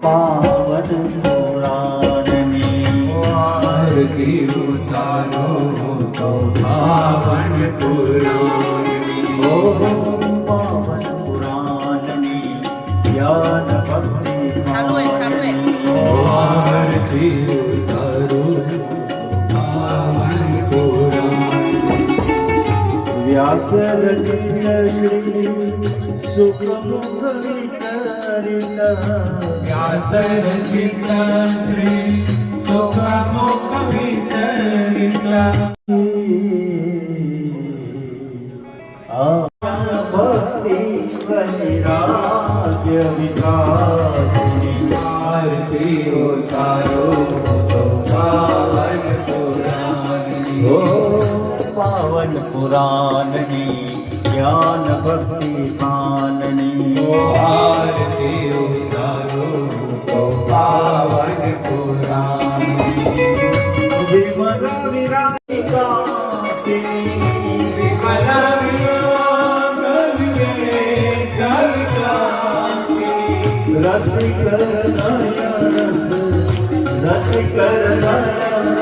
પાવન પુરાણની આરતી ઉતારો તો પાવન પુરાણ ઓ વ્યાસ શ્રી સુખમુખ વિચરિતા વ્યાસ રચિત શ્રી સુખમુખ વિચરિત ભક્તિ વૈરાગ્ય વિકાસની આરતી ઉતારો પુરાણ ઓ પાવન પુરાણની જ્ઞાન ભક્તિ પાનની આરતી ઉતારો તો પાવન પુરાણ વિમલ રસિક રસ રસિક રસ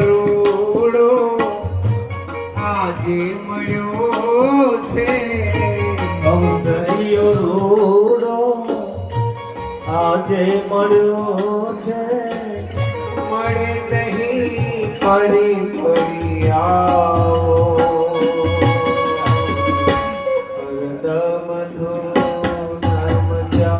રોડો આજે મળ્યો છે. અવસરીયો રોડો આજે મળ્યો છે. મળે નહીં ફરી ફરી આ